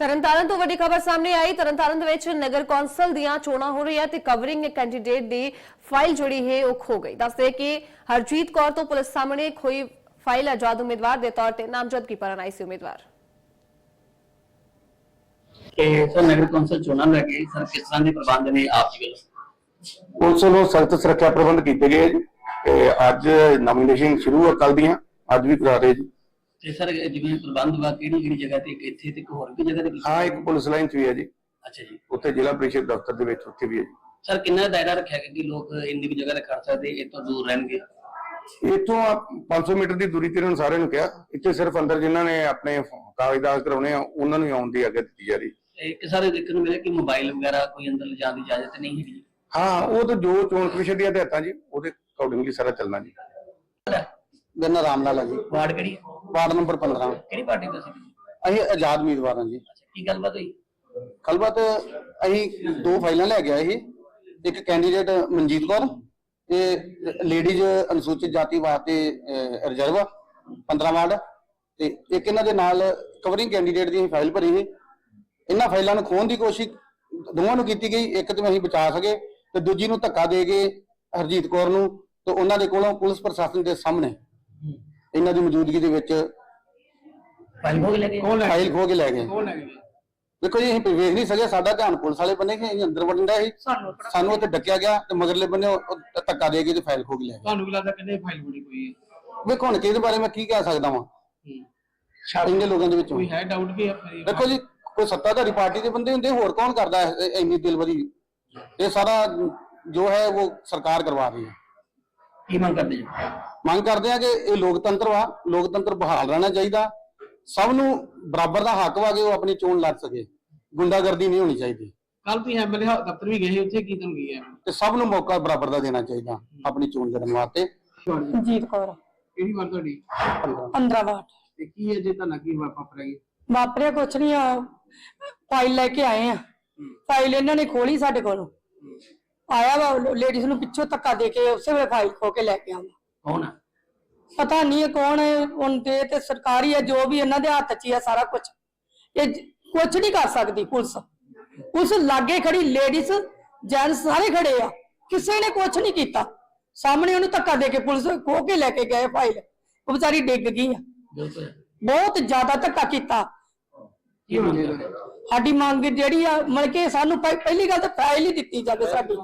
ਤਰਨਤਾਰਨ ਤੋਂ ਵੱਡੀ ਖਬਰ ਸਾਹਮਣੇ ਆਈ। ਤਰਨਤਾਰਨ ਦੇ ਵਿੱਚ ਨਗਰ ਕੌਂਸਲ ਦੀਆਂ ਚੋਣਾਂ ਹੋ ਰਹੀਆਂ ਤੇ ਕਵਰਿੰਗ ਕੈਂਡੀਡੇਟ ਦੀ ਫਾਈਲ ਜਿਹੜੀ ਹੈ ਉਹ ਖੋ ਗਈ। ਦੱਸਦੇ ਕਿ ਹਰਜੀਤ ਕੌਰ ਤੋਂ ਪੁਲਿਸ ਸਾਹਮਣੇ ਖੋਈ ਫਾਈਲ ਆਜ਼ਾਦ ਉਮੀਦਵਾਰ ਦੇ ਤੌਰ ਤੇ ਨਾਮਜ਼ਦਗੀ ਕਰਨ ਆਈ ਸੀ ਉਮੀਦਵਾਰ? ਕਿ ਸਰ ਨਗਰ ਕੌਂਸਲ ਚੋਣਾਂ ਲੈ ਕੇ ਸਰ ਕਿਸ ਤਰ੍ਹਾਂ ਦੇ ਪ੍ਰਬੰਧ ਨੇ ਆਪ ਜੀ ਵੱਲੋਂ ਪੁਲਿਸ ਵੱਲੋਂ ਸਖਤ ਸੁਰੱਖਿਆ ਪ੍ਰਬੰਧ ਕੀਤੇ ਗਏ ਜੀ। ਤੇ ਅੱਜ ਨੋਮੀਨੇਸ਼ਨ ਸ਼ੁਰੂ ਹੈ ਕੱਲ ਦੀਆਂ। ਅੱਜ ਵੀ ਕਰਾ ਰਹੇ ਜੀ। ਤੇ ਸਰ ਜਿਵੇਂ ਪ੍ਰਬੰਧ ਵਾ ਕਿਹੜੀ ਕਿਹੜੀ ਜਗ੍ਹਾ ਤੇ ਇੱਥੇ ਤੇ ਇੱਕ ਹੋਰ ਵੀ ਜਗ੍ਹਾ ਤੇ ਕੀਤੀ? ਹਾਂ ਇੱਕ ਪੁਲਿਸ ਲਾਈਨ 'ਚ ਵੀ ਹੈ ਜੀ। ਅੱਛਾ ਜੀ। ਉੱਥੇ ਜ਼ਿਲ੍ਹਾ ਪ੍ਰੀਸ਼ਦ ਦਫ਼ਤਰ ਦੇ ਵਿੱਚ ਉੱਥੇ ਵੀ ਹੈ ਜੀ। ਸਰ ਕਿੰਨਾ ਦਾਇਰਾ ਰੱਖਿਆ ਗਿਆ ਕਿ ਲੋਕ ਇੰਨੀ ਜਗ੍ਹਾ ਤੇ ਖੜ ਸਕਦੇ ਇਹ ਤੋਂ ਦੂਰ ਰਹਿਣਗੇ? ਇੱਥੋਂ ਆ 500 ਮੀਟਰ ਦੀ ਦੂਰੀ ਤੇ ਇਹਨਾਂ ਨੂੰ ਸਾਰਿਆਂ ਨੂੰ ਕਿਹਾ। ਇੱਥੇ ਸਿਰਫ ਅੰਦਰ ਜਿਨ੍ਹਾਂ ਨੇ ਆਪਣੇ ਕਾਗਜ਼ਾਤ ਕਰਾਉਣੇ ਆ ਉਹਨਾਂ ਨੂੰ ਹੀ ਆਉਣ ਦੀ ਅੱਗੇ ਦਿੱਤੀ ਜਾ ਰਹੀ। ਤੇ ਇੱਕ ਸਾਰੇ ਦੇਖਣ ਨੂੰ ਮਿਲਿਆ ਕਿ ਮੋਬਾਈਲ ਵਗੈਰਾ ਕੋਈ ਅੰਦਰ ਲਿਜਾਣ ਦੀ ਇਜਾਜ਼ਤ ਨਹੀਂ ਹੈਗੀ? ਹਾਂ ਉਹ ਤਾਂ ਜੋ ਚੋਣ ਕਮਿਸ਼ਨ ਦੀਆਂ ਹਦਾਇਤਾਂ ਜੀ ਉਹਦੇ ਅਕੋਰਡਿੰਗਲੀ ਸਾਰਾ ਚੱਲਣਾ ਜੀ। ਮੇਰਾ ਨਾਮ ਰਾਮ ਲਾਲ ਹੈ ਜੀ। ਵਾਰਡ ਕਿਹੜੀ ਹੈ? ਵਾਰਡ ਨੰਬਰ 15 ਕਿਹੜੀ ਪਾਰਟੀ ਤੋਂ ਸੀ? ਅਸੀਂ ਆਜ਼ਾਦ ਉਮੀਦਵਾਰ ਹਾਂ ਜੀ। ਅੱਛਾ ਕੀ ਗੱਲਬਾਤ ਹੋਈ? ਗੱਲਬਾਤ ਅਸੀਂ ਦੋ ਫਾਈਲਾਂ ਲੈ ਕੇ ਆਏ ਸੀ। ਇੱਕ ਕੈਂਡੀਡੇਟ ਮਨਜੀਤ ਕੌਰ ਤੇ ਲੇਡੀਜ਼ ਅਨੁਸੂਚਿਤ ਜਾਤੀ ਵਾਸਤੇ ਰਿਜ਼ਰਵ 15 ਵਾਰਡ। ਤੇ ਇੱਕ ਇਹਨਾਂ ਦੇ ਨਾਲ ਕਵਰਿੰਗ ਕੈਂਡੀਡੇਟ ਦੀ ਫਾਈਲ ਭਰੀ ਸੀ। ਇਹਨਾਂ ਫਾਈਲਾਂ ਨੂੰ ਖੋਣ ਦੀ ਕੋਸ਼ਿਸ਼ ਦੋਵਾਂ ਨੂੰ ਕੀਤੀ ਗਈ। ਇੱਕ ਤੇ ਅਸੀਂ ਬਚਾ ਸਕੇ ਤੇ ਦੂਜੀ ਨੂੰ ਧੱਕਾ ਦੇ ਕੇ ਹਰਜੀਤ ਕੌਰ ਨੂੰ ਤੇ ਉਹਨਾਂ ਦੇ ਕੋਲੋਂ ਪੁਲਿਸ ਪ੍ਰਸ਼ਾਸਨ ਦੇ ਸਾਹਮਣੇ। ਇਹਨਾਂ ਦੀ ਮੌਜੂਦਗੀ ਦੇ ਵਿੱਚ ਫਾਈਲ ਹੋ ਖੋ ਕੇ ਲੈ ਗਏ। ਦੇਖੋ ਜੀ ਅਸੀਂ ਵੇਖ ਨਹੀਂ ਸਕੇ ਸਾਡਾ ਧਿਆਨ ਪੁਲਿਸ ਵਾਲੇ ਬੰਨੇ ਕਿ ਅਸੀਂ ਅੰਦਰ ਵੜਨ ਦਾ ਸੀ। ਸਾਨੂੰ ਉੱਥੇ ਡੱਕਿਆ ਗਿਆ। ਤੇ ਮਗਰਲੇ ਬੰਨੇ ਉਹ- ਉਹ ਧੱਕਾ ਦੇ ਕੇ ਤੇ ਫਾਈਲ ਖੋ ਕੇ ਲੈ ਗਏ। ਤੁਹਾਨੂੰ ਕੀ ਲੱਗਦਾ ਕਿੰਨੇ ਫਾਈਲ ਬਣੀ ਕੋਈ ਹੈ? ਵੇਖੋ ਹੁਣ ਕਿਹਦੇ ਬਾਰੇ ਮੈਂ ਕੀ ਕਹਿ ਸਕਦਾ ਵਾਂ। ਇੰਨੇ ਲੋਕਾਂ ਦੇ ਵਿੱਚੋਂ। ਕੋਈ ਹੈ ਡਾਊਟ ਵੀ ਹੈ ਦੇਖੋ ਜੀ ਕੋਈ ਸੱਤਾਧਾਰੀ ਪਾਰਟੀ ਦੇ ਬੰਦੇ ਹੁੰਦੇ ਹੋਰ ਕੌਣ ਕਰਦਾ ਹੈ ਇਹ- ਇੰਨੀ ਦਿਲਵਰੀ ਇਹ ਸਾਰਾ ਜੋ ਹੈ ਉਹ ਸਰਕਾਰ ਕਰਵਾ ਰਹੀ ਹੈ। ਕੀ ਮੰਗ ਕਰਦੇ ਜੀ? ਮੰਗ ਕਰਦੇ ਆ ਕਿ ਇਹ ਲੋਕਤੰਤਰ ਵਾ ਲੋਕਤੰਤਰ ਬਹਾਲ ਰਹਿਣਾ ਚਾਹੀਦਾ। ਸਭ ਨੂੰ ਬਰਾਬਰ ਦਾ ਹੱਕ ਵਾ ਕਿ ਉਹ ਆਪਣੀ ਚੋਣ ਲੜ ਸਕੇ। ਗੁੰਡਾਗਰਦੀ ਨਹੀਂ ਹੋਣੀ ਚਾਹੀਦੀ। ਕੱਲ ਤੁਸੀਂ ਐਮਐਲਏ ਦਫ਼ਤਰ ਵੀ ਗਏ ਉੱਥੇ ਕੀ ਤੁਹਾਨੂੰ ਕੀ ਹੈ? ਤੇ ਸਭ ਨੂੰ ਮੌਕਾ ਬਰਾਬਰ ਦਾ ਦੇਣਾ ਚਾਹੀਦਾ ਆਪਣੀ ਚੋਣ ਲੜਨ ਵਾਸਤੇ। ਜੀਤ ਕੌਰ। ਕਿਹੜੀ ਵਾਰ ਤੁਹਾਡੀ? 15 ਵਾਟ ਤੇ ਕੀ ਹੈ ਜੇ ਤੁਹਾਨੂੰ ਕੀ ਵਾਪਰ ਗਈ ਵਾਪਰਿਆ ਕੁਛ ਨਹੀਂ ਆ ਫਾਈਲ ਲੈ ਕੇ ਆਏ ਆ। ਫਾਈਲ ਇਹਨਾਂ ਨੇ ਖੋਲੀ ਸਾਡੇ ਕੋਲੋਂ। ਆਇਆ ਵਾ ਲੇਡੀਜ਼ ਨੂੰ ਪਿੱਛੋਂ ਧੱਕਾ ਦੇ ਕੇ ਉਸੇ ਵੇਲੇ ਫਾਈਲ ਖੋ ਕੇ ਲੈ ਕੇ ਆਵਾ ਕੌਣ ਆ? ਪਤਾ ਨਹੀਂ ਇਹ ਕੌਣ ਹੈ ਹੁਣ ਤੇ ਤੇ ਸਰਕਾਰੀ ਹੈ ਜੋ ਵੀ ਇਹਨਾਂ ਦੇ ਹੱਥ 'ਚ ਹੀ ਹੈ ਸਾਰਾ ਕੁਝ ਇਹ ਕੁਝ ਨਹੀਂ ਕਰ ਸਕਦੀ ਪੁਲਿਸ। ਉਸ ਲਾਗੇ ਖੜੀ ਲੇਡੀਜ਼ ਜੈਂਟਸ ਸਾਰੇ ਖੜੇ ਆ। ਕਿਸੇ ਨੇ ਕੁਝ ਨਹੀਂ ਕੀਤਾ। ਸਾਹਮਣੇ ਉਹਨੂੰ ਧੱਕਾ ਦੇ ਕੇ ਪੁਲਿਸ ਖੋ ਕੇ ਲੈ ਕੇ ਗਏ ਫਾਈਲ ਉਹ ਵਿਚਾਰੀ ਡਿੱਗ ਗਈ ਆ। ਬਿਲਕੁਲ। ਬਹੁਤ ਜ਼ਿਆਦਾ ਧੱਕਾ ਕੀਤਾ। ਕੀ ਮੰਗ ਸਾਡੀ ਮੰਗ ਜਿਹੜੀ ਆ, ਮਤਲਬ ਕਿ ਸਾਨੂੰ ਪਹਿ- ਪਹਿਲੀ ਗੱਲ ਤਾਂ ਫਾਈਲ ਹੀ ਦਿੱਤੀ ਜਾਵੇ ਸਾਡੀ।